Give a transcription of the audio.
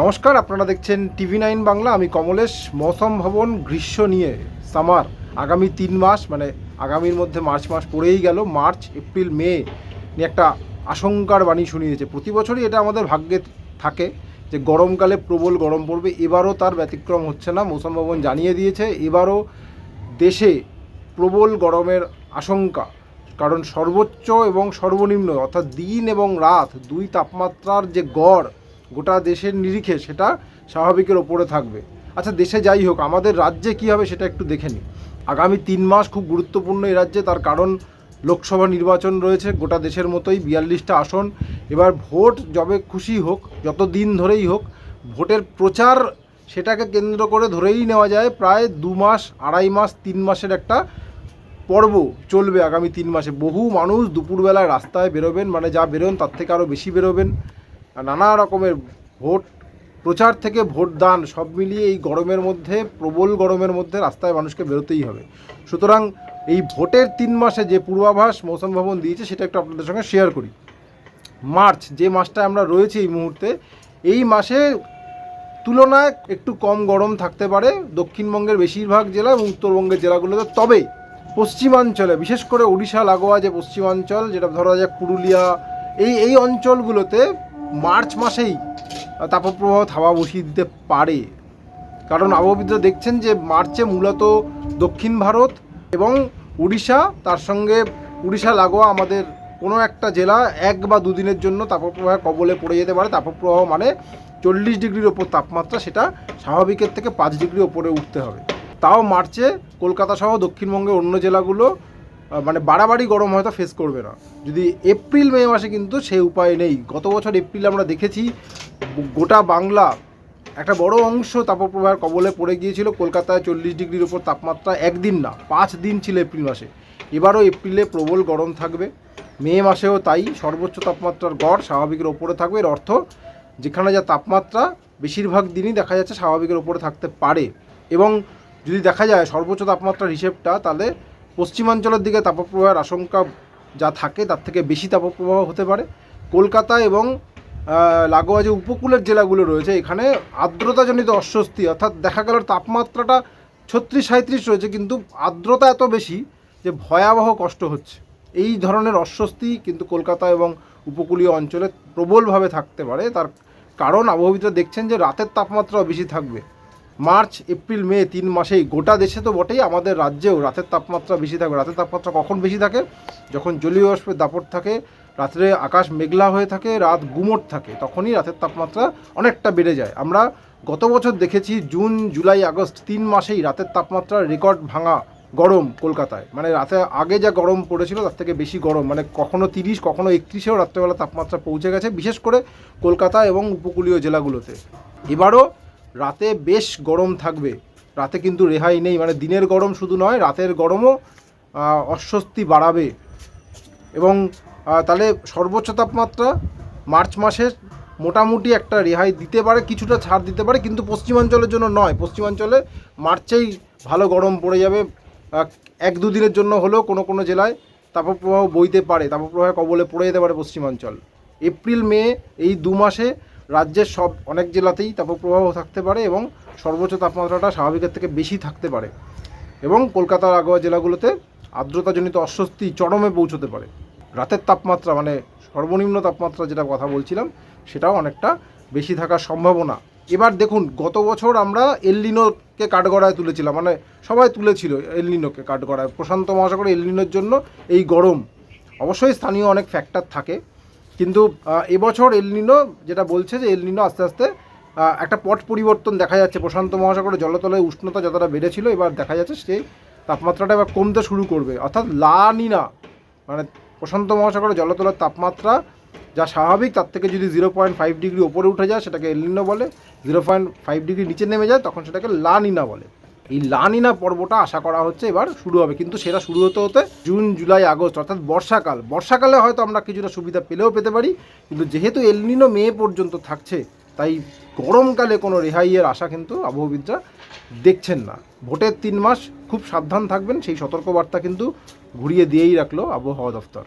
নমস্কার, আপনারা দেখছেন টিভি নাইন বাংলা। আমি কমলেশ, মৌসম ভবন, গ্রীষ্ম নিয়ে সামার। আগামী তিন মাস মানে আগামীর মধ্যে মার্চ মাস পড়েই গেল। মার্চ, এপ্রিল, মে নিয়ে একটা আশঙ্কার বাণী শুনিয়েছে প্রতি বছরই এটা আমাদের ভাগ্যে থাকে যে গরমকালে প্রবল গরম পড়বে। এবারও তার ব্যতিক্রম হচ্ছে না। মৌসম ভবন জানিয়ে দিয়েছে, এবারও দেশে প্রবল গরমের আশঙ্কা। কারণ সর্বোচ্চ এবং সর্বনিম্ন, অর্থাৎ দিন এবং রাত দুই তাপমাত্রার যে গড় গোটা দেশের নিরিখে সেটা স্বাভাবিকের ওপরে থাকবে। আচ্ছা দেশে যাই হোক, আমাদের রাজ্যে কী হবে সেটা একটু দেখে নিই। আগামী তিন মাস খুব গুরুত্বপূর্ণ এই রাজ্যে, তার কারণ লোকসভা নির্বাচন রয়েছে, গোটা দেশের মতোই বিয়াল্লিশটা আসন। এবার ভোট যবে খুশি হোক, যত দিন ধরেই হোক, ভোটের প্রচার সেটাকে কেন্দ্র করে ধরেই নেওয়া যায়। প্রায় দু মাস, আড়াই মাস, তিন মাসের একটা পর্ব চলবে আগামী তিন মাসে। বহু মানুষ দুপুরবেলায় রাস্তায় বেরোবেন মানে যা বেরোন তার থেকে আরও বেশি বেরোবেন। নানা রকমের ভোট, প্রচার থেকে ভোট দান সব মিলিয়ে এই গরমের মধ্যে, প্রবল গরমের মধ্যে রাস্তায় মানুষকে বেরোতেই হবে। সুতরাং এই ভোটের তিন মাসে যে পূর্বাভাস মৌসুম ভবন দিয়েছে, সেটা একটু আপনাদের সঙ্গে শেয়ার করি। মার্চ, যে মাসটায় আমরা রয়েছি এই মুহূর্তে, এই মাসে তুলনায় একটু কম গরম থাকতে পারে দক্ষিণবঙ্গের বেশিরভাগ জেলা এবং উত্তরবঙ্গের জেলাগুলোতে। তবে পশ্চিমাঞ্চলে, বিশেষ করে ওড়িশা, লাগোয়া যে পশ্চিমাঞ্চল, যেটা ধরা যাক পুরুলিয়া, এই এই অঞ্চলগুলোতে মার্চ মাসেই তাপপ্রবাহ থাবা বসিয়ে দিতে পারে। কারণ আবহাওয়াবিদরা দেখছেন যে মার্চে মূলত দক্ষিণ ভারত এবং উড়িষ্যা, তার সঙ্গে উড়িষ্যা, লাগোয়া আমাদের কোনো একটা জেলা এক বা দুদিনের জন্য তাপপ্রবাহের কবলে পড়ে যেতে পারে। তাপপ্রবাহ মানে চল্লিশ ডিগ্রির ওপর তাপমাত্রা, সেটা স্বাভাবিকের থেকে পাঁচ ডিগ্রি ওপরে উঠতে হবে। তাও মার্চে কলকাতা সহ দক্ষিণবঙ্গের অন্য জেলাগুলো মানে বাড়াবাড়ি গরম হয়তো ফেস করবে না। যদি এপ্রিল, মে মাসে কিন্তু সে উপায় নেই। গত বছর এপ্রিল আমরা দেখেছি, গোটা বাংলা একটা বড় অংশ তাপপ্রবাহের কবলে পড়ে গিয়েছিল। কলকাতায় চল্লিশ ডিগ্রির ওপর তাপমাত্রা একদিন না, পাঁচ দিন ছিল এপ্রিল মাসে। এবারও এপ্রিলে প্রবল গরম থাকবে। মে মাসেও তাই সর্বোচ্চ তাপমাত্রার গড় স্বাভাবিকের ওপরে থাকবে। এর অর্থ যেখানে যা তাপমাত্রা, বেশিরভাগ দিনই দেখা যাচ্ছে স্বাভাবিকের ওপরে থাকতে পারে। এবং যদি দেখা যায় সর্বোচ্চ তাপমাত্রার হিসেবটা, তাহলে পশ্চিমাঞ্চলের দিকে তাপপ্রবাহের আশঙ্কা যা থাকে, তার থেকে বেশি তাপপ্রবাহ হতে পারে। কলকাতা এবং লাগোয়া যে উপকূলের জেলাগুলো রয়েছে, এখানে আর্দ্রতাজনিত অস্বস্তি, অর্থাৎ দেখা গেল তাপমাত্রাটা ছত্রিশ সাঁত্রিশ রয়েছে, কিন্তু আর্দ্রতা এত বেশি যে ভয়াবহ কষ্ট হচ্ছে। এই ধরনের অস্বস্তি কিন্তু কলকাতা এবং উপকূলীয় অঞ্চলে প্রবলভাবে থাকতে পারে। তার কারণ আবহাওয়িদরা দেখছেন যে রাতের তাপমাত্রাও বেশি থাকবে। মার্চ, এপ্রিল, মে তিন মাসেই। গোটা দেশে তো বটেই, আমাদের রাজ্যেও রাতের তাপমাত্রা বেশি থাকে। রাতের তাপমাত্রা কখন বেশি থাকে? যখন জলীয় বাষ্পের দাপট থাকে, রাত্রে আকাশ মেঘলা হয়ে থাকে, রাত গুমোট থাকে, তখনই রাতের তাপমাত্রা অনেকটা বেড়ে যায়। আমরা গত বছর দেখেছি, জুন, জুলাই, আগস্ট তিন মাসেই রাতের তাপমাত্রা রেকর্ড ভাঙা গরম কলকাতায়। মানে রাতে আগে যা গরম পড়েছিল, তার থেকে বেশি গরম। মানে কখনো তিরিশ, কখনো একত্রিশেও রাত্রেবেলা তাপমাত্রা পৌঁছে গেছে, বিশেষ করে কলকাতা এবং উপকূলীয় জেলাগুলোতে। এবারও রাতে বেশ গরম থাকবে। রাতে কিন্তু রেহাই নেই মানে দিনের গরম শুধু নয়, রাতের গরমও অস্বস্তি বাড়াবে। এবং তাহলে সর্বোচ্চ তাপমাত্রা মার্চ মাসের মোটামুটি একটা রেহাই দিতে পারে, কিছুটা ছাড় দিতে পারে, কিন্তু পশ্চিমাঞ্চলের জন্য নয়। পশ্চিমাঞ্চলে মার্চেই ভালো গরম পড়ে যাবে। এক দুদিনের জন্য হলেও কোনো কোনো জেলায় তাপপ্রবাহ বইতে পারে তাপপ্রবাহের কবলে পড়ে যেতে পারে পশ্চিমাঞ্চল। এপ্রিল, মে এই দু মাসে রাজ্যের সব অনেক জেলাতেই তাপপ্রবাহ থাকতে পারে এবং সর্বোচ্চ তাপমাত্রাটা স্বাভাবিকের থেকে বেশি থাকতে পারে। এবং কলকাতার আগোয়া জেলাগুলোতে আর্দ্রতাজনিত অস্বস্তি চরমে পৌঁছতে পারে। রাতের তাপমাত্রা মানে সর্বনিম্ন তাপমাত্রা যেটা কথা বলছিলাম, সেটাও অনেকটা বেশি থাকার সম্ভাবনা। এবার দেখুন, গত বছর আমরা এলনিনোকে কাঠগড়ায় তুলেছিলাম মানে সবাই তুলেছিল এলনিনোকে কাঠগড়ায়। প্রশান্ত মহাসাগরে এলনিনোর জন্য এই গরম। অবশ্যই স্থানীয় অনেক ফ্যাক্টর থাকে। কিন্তু এবছর এলনিনো যেটা বলছে যে এলনিনো আস্তে আস্তে একটা পট পরিবর্তন দেখা যাচ্ছে। প্রশান্ত মহাসাগরে জলতলের উষ্ণতা যতটা বেড়েছিল, এবার দেখা যাচ্ছে সেই তাপমাত্রাটা এবার কমতে শুরু করবে। অর্থাৎ লা নিনা মানে প্রশান্ত মহাসাগরে জলতলের তাপমাত্রা যা স্বাভাবিক, তার থেকে যদি জিরো পয়েন্ট ফাইভ ডিগ্রি ওপরে উঠে যায়, সেটাকে এলনিনো বলে। জিরো পয়েন্ট ফাইভ ডিগ্রি নিচে নেমে যায়, তখন সেটাকে লা নিনা বলে। এই লানিনা পর্বটা আশা করা হচ্ছে এবার শুরু হবে। কিন্তু সেটা শুরু হতে হতে জুন, জুলাই, আগস্ট, অর্থাৎ বর্ষাকাল। বর্ষাকালে হয়তো আমরা কিছুটা সুবিধা পেলেও পেতে পারি, কিন্তু যেহেতু এলনিনো মে পর্যন্ত থাকছে, তাই গরমকালে কোনো রেহাইয়ের আশা কিন্তু আবহাওয়বিদরা দেখছেন না। ভোটের তিন মাস খুব সাবধান থাকবেন, সেই সতর্কবার্তা কিন্তু ঘুরিয়ে দিয়েই রাখল আবহাওয়া দফতর।